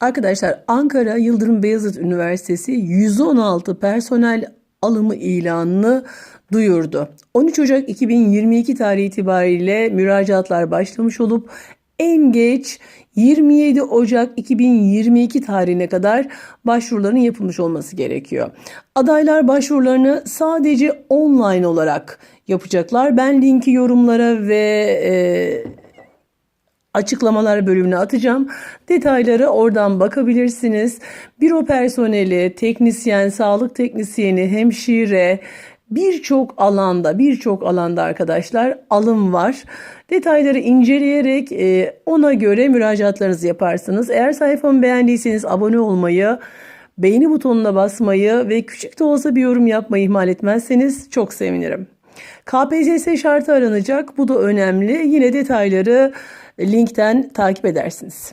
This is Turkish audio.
Arkadaşlar Ankara Yıldırım Beyazıt Üniversitesi 116 personel alımı ilanını duyurdu. 13 Ocak 2022 tarihi itibariyle müracaatlar başlamış olup en geç 27 Ocak 2022 tarihine kadar başvuruların yapılmış olması gerekiyor. Adaylar başvurularını sadece online olarak yapacaklar. Ben linki yorumlara ve e, açıklamalar bölümüne atacağım. Detayları oradan bakabilirsiniz. Büro personeli, teknisyen, sağlık teknisyeni, hemşire birçok alanda, birçok alanda arkadaşlar alım var. Detayları inceleyerek e, ona göre müracaatlarınızı yaparsınız. Eğer sayfamı beğendiyseniz abone olmayı, beğeni butonuna basmayı ve küçük de olsa bir yorum yapmayı ihmal etmezseniz çok sevinirim. KPSS şartı aranacak. Bu da önemli. Yine detayları linkten takip edersiniz.